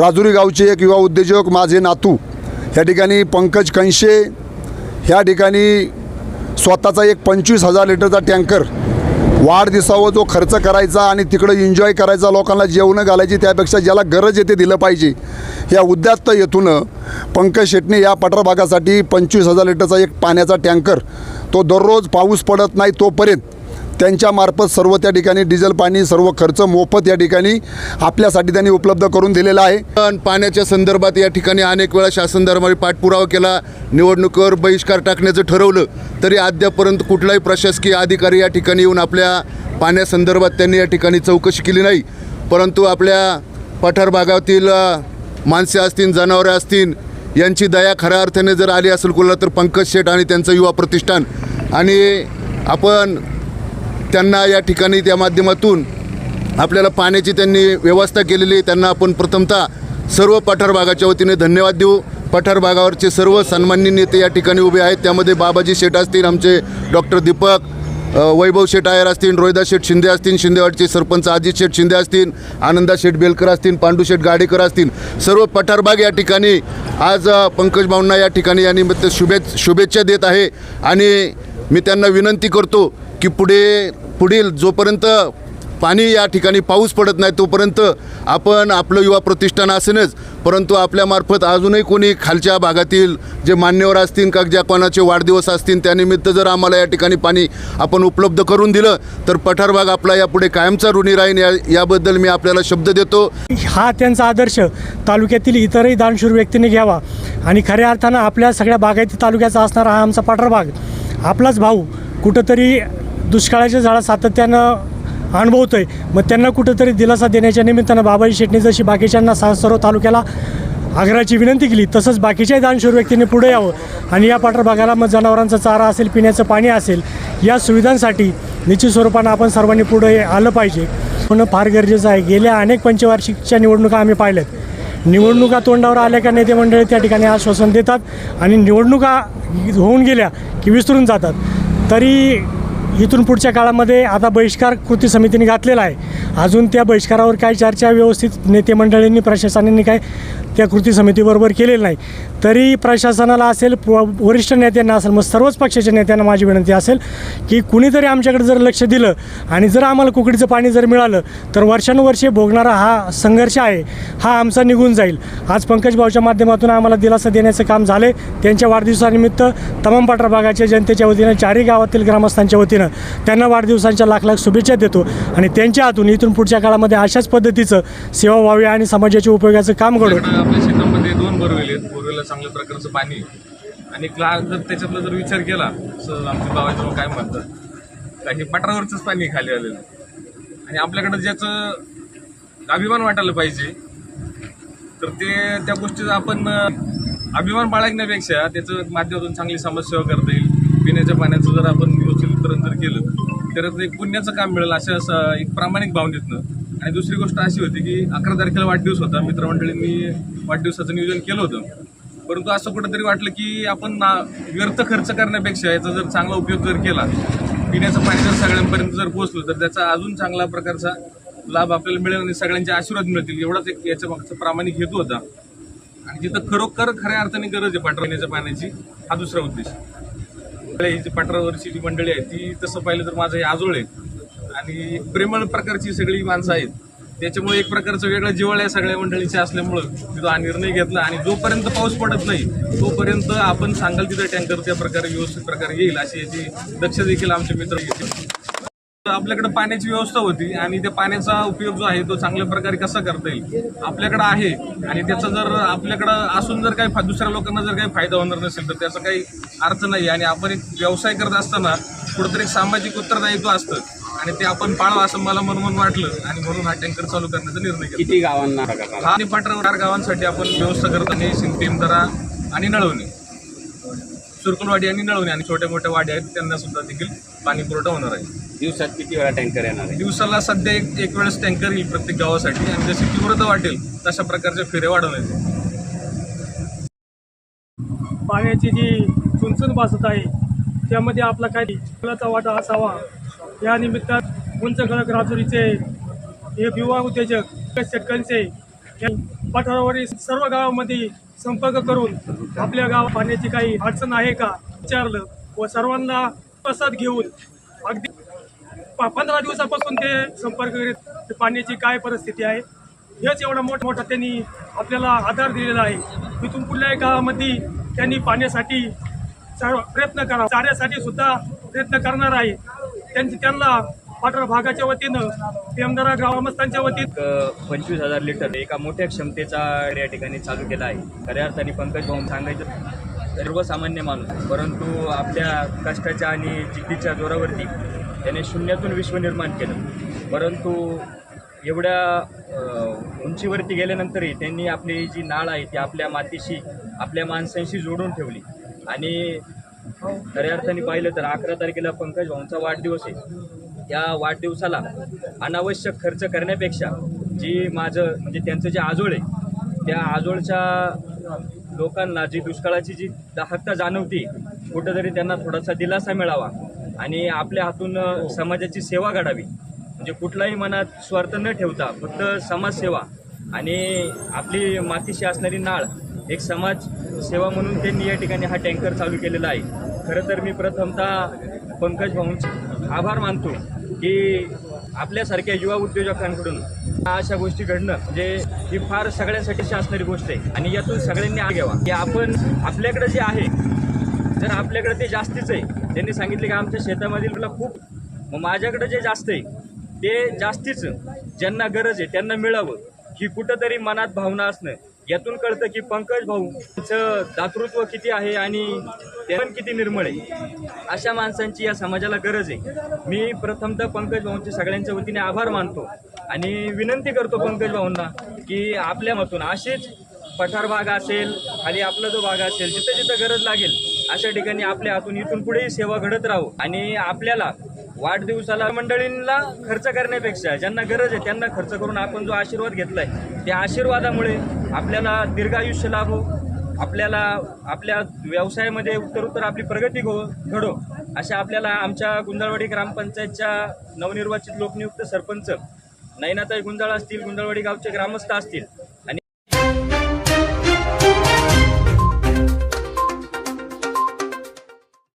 राजुरी गावचे एक युवा उद्योजक माझे नातू. या ठिकाणी पंकज कंशे. ह्या ठिकाणी स्वतःचा एक पंचवीस हजार लिटरचा टँकर. वाढदिवसावर जो खर्च करायचा आणि तिकडं एन्जॉय करायचा लोकांना जेवणं घालायची त्यापेक्षा ज्याला गरज येते दिलं पाहिजे. या उद्यात्त येथून पंकज शेटणे या पठार भागासाठी पंचवीस हजार लिटरचा एक पाण्याचा टँकर. तो दररोज पाऊस पडत नाही तोपर्यंत त्यांच्यामार्फत सर्व त्या ठिकाणी डिझेल पाणी सर्व खर्च मोफत या ठिकाणी आपल्यासाठी त्यांनी उपलब्ध करून दिलेला आहे. पण पाण्याच्या संदर्भात या ठिकाणी अनेक वेळा शासन दरबारी पाठपुरावा केला निवडणुकीवर बहिष्कार टाकण्याचं ठरवलं तरी अद्यापर्यंत कुठलाही प्रशासकीय अधिकारी या ठिकाणी येऊन आपल्या पाण्यासंदर्भात त्यांनी या ठिकाणी चौकशी केली नाही. परंतु आपल्या पठार भागातील माणसे असतील जनावरे असतील यांची दया खऱ्या अर्थाने जर आली असेल कुठला तर पंकज शेठ आणि त्यांचं युवा प्रतिष्ठान. आणि आपण त्यांना या ठिकाणी त्या माध्यमातून आपल्याला पाण्याची त्यांनी व्यवस्था केलेली आहे. त्यांना आपण प्रथमतः सर्व पठार भागाच्या वतीने धन्यवाद देऊ. पठार भागावरचे सर्व सन्मान्य नेते या ठिकाणी उभे आहेत. त्यामध्ये बाबाजी शेठ असतील आमचे डॉक्टर दीपक वैभव शेठ आयर असतील रोहिदास शेठ शिंदे असतील शिंदेवाडचे सरपंच अजित शेठ शिंदे असतील आनंदा शेठ बेलकर असतील पांडू शेठ गाडेकर असतील. सर्व पठारबाग या ठिकाणी आज पंकज भाऊंना या ठिकाणी या निमित्त शुभे शुभेच्छा देत आहे. आणि मी त्यांना विनंती करतो की पुढे पुढील जोपर्यंत पाणी या ठिकाणी पाऊस पडत नाही तोपर्यंत आपण आपलं युवा प्रतिष्ठान असेनच. परंतु आपल्यामार्फत अजूनही कोणी खालच्या भागातील जे मान्यवर असतील का ज्या कोणाचे वाढदिवस असतील त्यानिमित्त जर आम्हाला या ठिकाणी पाणी आपण उपलब्ध करून दिलं तर पठार भाग आपला यापुढे कायमचा ऋणी राहील या याबद्दल मी आपल्याला शब्द देतो. हा त्यांचा आदर्श तालुक्यातील इतरही दानशूर व्यक्तीने घ्यावा. आणि खऱ्या अर्थानं आपल्या सगळ्या बागायती तालुक्याचा असणारा हा आमचा पठार भाग आपलाच भाऊ कुठंतरी दुष्काळाच्या झाडा सातत्यानं अनुभवतोय. मग त्यांना कुठंतरी दिलासा देण्याच्या निमित्तानं बाबाजी शेटणी जशी बाकीच्यांना सा सर्व तालुक्याला आग्रहाची विनंती केली तसंच बाकीच्याही दानशूर व्यक्तींनी पुढे यावं आणि या पाठर भागाला मग जनावरांचा चारा असेल पिण्याचं पाणी असेल या सुविधांसाठी निश्चित स्वरूपानं आपण सर्वांनी पुढे आलं पाहिजे. होणं फार गरजेचं आहे. गेल्या अनेक पंचवार्षिकच्या निवडणुका आम्ही पाहिल्यात. निवडणुका तोंडावर आल्या का नेते मंडळी त्या ठिकाणी आश्वासन देतात आणि निवडणुका होऊन गेल्या की विसरून जातात. तरी इथून पुढच्या काळामध्ये आता बहिष्कार कृती समितीने घातलेला आहे. अजून त्या बहिष्कारावर काय चर्चा व्यवस्थित नेते मंडळींनी प्रशासनाने काय त्या कृती समितीबरोबर केलेलं नाही. तरी प्रशासनाला असेल प- वरिष्ठ नेत्यांना असेल मग सर्वच पक्षाच्या नेत्यांना माझी विनंती असेल की कुणीतरी आमच्याकडे जर लक्ष दिलं आणि जर आम्हाला कुकडीचं पाणी जर मिळालं तर वर्षानुवर्षे भोगणारा हा संघर्ष आहे हा आमचा निघून जाईल. आज पंकज भाऊच्या माध्यमातून आम्हाला दिलासा देण्याचं काम झाले त्यांच्या वाढदिवसानिमित्त तमाम पाठरा भागाच्या जनतेच्या वतीनं चारही गावातील ग्रामस्थांच्या वतीनं त्यांना वाढदिवसांच्या लाख लाख शुभेच्छा देतो. आणि त्यांच्या हातून इथून पुढच्या काळामध्ये अशाच पद्धतीचं सेवा व्हावी आणि समाजाच्या उपयोगाचं काम घडो आपल्या शेतामध्ये दोन बोरवेल आहेत. बोरवेलला चांगल्या प्रकारचं पाणी आणि क्ला जर त्याच्यातला जर विचार केला असं आमच्या बाबाजी काय म्हणतात का हे पठारावरचंच पाणी खाली आलेलं. आणि आपल्याकडं ज्याचं अभिमान वाटायला पाहिजे तर ते त्या गोष्टीचा आपण अभिमान बाळगण्यापेक्षा त्याचं माध्यमातून चांगली समाजसेवा करता येईल. पिण्याच्या पाण्याचं जर आपण व्यवस्थित वितरण जर केलं तर ते पुण्याचं काम मिळेल असं असं एक प्रामाणिक भावनेतनं. आणि दुसरी गोष्ट अशी होती की अकरा तारखेला वाढदिवस होता. मित्रमंडळींनी वाढदिवसाचं नियोजन केलं होतं. परंतु असं कुठंतरी वाटलं की आपण ना व्यर्थ खर्च करण्यापेक्षा याचा जर चांगला उपयोग जर केला पिण्याचं पाणी जर सगळ्यांपर्यंत जर पोहोचलं तर त्याचा अजून चांगला प्रकारचा लाभ आपल्याला मिळेल आणि सगळ्यांचे आशीर्वाद मिळतील. एवढाच एक याच्या मागचा प्रामाणिक हेतू होता. आणि जिथं खरोखर खऱ्या अर्थाने गरज आहे पाठवण्याच्या पाण्याची हा दुसरा उद्देश. ही जी पाठरावरची जी मंडळी आहे ती तसं पाहिलं तर माझं हे आजोळ आहे. आणि प्रेमळ प्रकारची सगळी माणसं आहेत. त्याच्यामुळे एक प्रकारचं वेगळं जिवाळ आहे सगळ्या मंडळीचे असल्यामुळं तिथं हा निर्णय घेतला आणि जोपर्यंत पाऊस पडत नाही तोपर्यंत आपण सांगाल तिथं टँकर त्या प्रकारे व्यवस्थित प्रकारे येईल अशी याची दक्ष देखील आमचे मित्र घेतील. आपल्याकडे पाण्याची व्यवस्था होती आणि त्या पाण्याचा उपयोग जो आहे तो चांगल्या प्रकारे कसा करता येईल आपल्याकडे आहे. आणि त्याचा जर आपल्याकडं असून जर काही दुसऱ्या लोकांना जर काही फायदा होणार नसेल तर त्याचा काही अर्थ नाही. आणि आपण एक व्यवसाय करत असताना कुठंतरी एक सामाजिक उत्तरदायित्व असतं. आणि ते आपण पाळावं असं मला म्हणून वाटलं आणि म्हणून हा टँकर चालू करण्याचा निर्णय घेतला. किती गावांना हा आणि पाठरावर गावांसाठी आपण व्यवस्था करत आहे सिंपीमदरा आणि नळवणी. सुरकुलवाडी आणि नळवणी आणि छोट्या मोठ्या वाड्या आहेत त्यांना सुद्धा देखील पाणी पुरवठा होणार आहे. दिवसात किती वेळा टँकर येणार आहे? दिवसाला सध्या एक एक वेळेस टँकर येईल प्रत्येक गावासाठी आणि जशी तीव्रता वाटेल तशा प्रकारच्या फेऱ्या वाढवण्यात येईल. पाण्याची जी चुनचुन भासत आहे त्यामध्ये आपला काही वाटा असावा. या निमित्तात उंच खळक राजुरीचे हे युवा उद्योजक शेतकऱ्यांचे पठारावरील सर्व गावामध्ये संपर्क करून आपल्या गाव पाण्याची काही अडचण आहे का विचारलं व सर्वांना प्रसाद घेऊन अगदी पंधरा दिवसापासून ते संपर्क करीत पाण्याची काय परिस्थिती आहे हेच एवढा मोठमोठा त्यांनी आपल्याला आधार दिलेला आहे. इथून कुठल्याही गावामध्ये त्यांनी पाण्यासाठी प्रयत्न करा चाऱ्यासाठी सुद्धा प्रयत्न करणार आहे. त्यांची त्यांना पाठर भागाच्या वतीनं पेमदारा ग्रामस्थांच्या वतीनं. पंचवीस हजार लिटर एका मोठ्या क्षमतेचा या ठिकाणी चालू केला आहे. खऱ्या अर्थाने पंकज भाऊ सांगायचं सर्वसामान्य माणूस परंतु आपल्या कष्टाच्या आणि जिद्दीच्या जोरावरती त्याने शून्यातून विश्व निर्माण केलं. परंतु एवढ्या उंचीवरती गेल्यानंतरही त्यांनी आपली जी नाळ आहे ती आपल्या मातीशी आपल्या माणसांशी जोडून ठेवली. आणि खऱ्या अर्थाने पाहिलं तर अकरा तारखेला पंकज भाऊंचा वाढदिवस आहे. या वाढदिवसाला अनावश्यक खर्च करण्यापेक्षा जी माझं म्हणजे त्यांचं जे आजोळ आहे त्या आजोळच्या लोकांना जी दुष्काळाची जी दाहकता जाणवती कुठंतरी त्यांना थोडासा दिलासा मिळावा आणि आपल्या हातून समाजाची सेवा घडावी. म्हणजे कुठलाही मनात स्वार्थ न ठेवता फक्त समाजसेवा आणि आपली मातीशी असणारी नाळ एक समाज सेवा म्हणून त्यांनी या ठिकाणी हा टँकर चालू केलेला आहे. खरं तर मी प्रथमतः पंकज भाऊंचे आभार मानतो की आपल्यासारख्या युवा उद्योजकांकडून अशा गोष्टी घडणं म्हणजे ही फार सगळ्यांसाठीची असणारी गोष्ट आहे आणि यातून सगळ्यांनी आग घ्यावा. की आपण आपल्याकडे जे आहे जर आपल्याकडे ते जास्तीच आहे त्यांनी सांगितले की आमच्या शेतामधील तुला खूप मग माझ्याकडे जे जास्त आहे ते जास्तीच ज्यांना गरज आहे त्यांना मिळावं. ही कुठंतरी मनात भावना असणं यातून कळतं की पंकज भाऊ भाऊचं दातृत्व किती आहे आणि ते पण किती निर्मळ आहे. अशा माणसांची या समाजाला गरज आहे. मी प्रथमतः पंकज भाऊंचे सगळ्यांच्या वतीने आभार मानतो आणि विनंती करतो पंकज भाऊंना की आपल्या मतून असेच पठार भाग असेल आणि आपला जो भाग असेल जिथं जिथं गरज लागेल अशा ठिकाणी आपल्या हातून इथून पुढेही सेवा घडत राहू आणि आपल्याला वाढदिवसाला मंडळींना खर्च करण्यापेक्षा ज्यांना गरज आहे त्यांना खर्च करून आपण जो आशीर्वाद घेतलाय त्या आशीर्वादामुळे आपल्याला दीर्घायुष्य लाभो हो, आपल्याला आपल्या व्यवसायामध्ये उत्तर उत्तर आपली प्रगती घो घडो अशा आपल्याला आमच्या गुंजाळवाडी ग्रामपंचायतच्या नवनिर्वाचित लोकनियुक्त सरपंच नैनाताई गुंजाळ असतील गुंजाळवाडी गावचे ग्रामस्थ असतील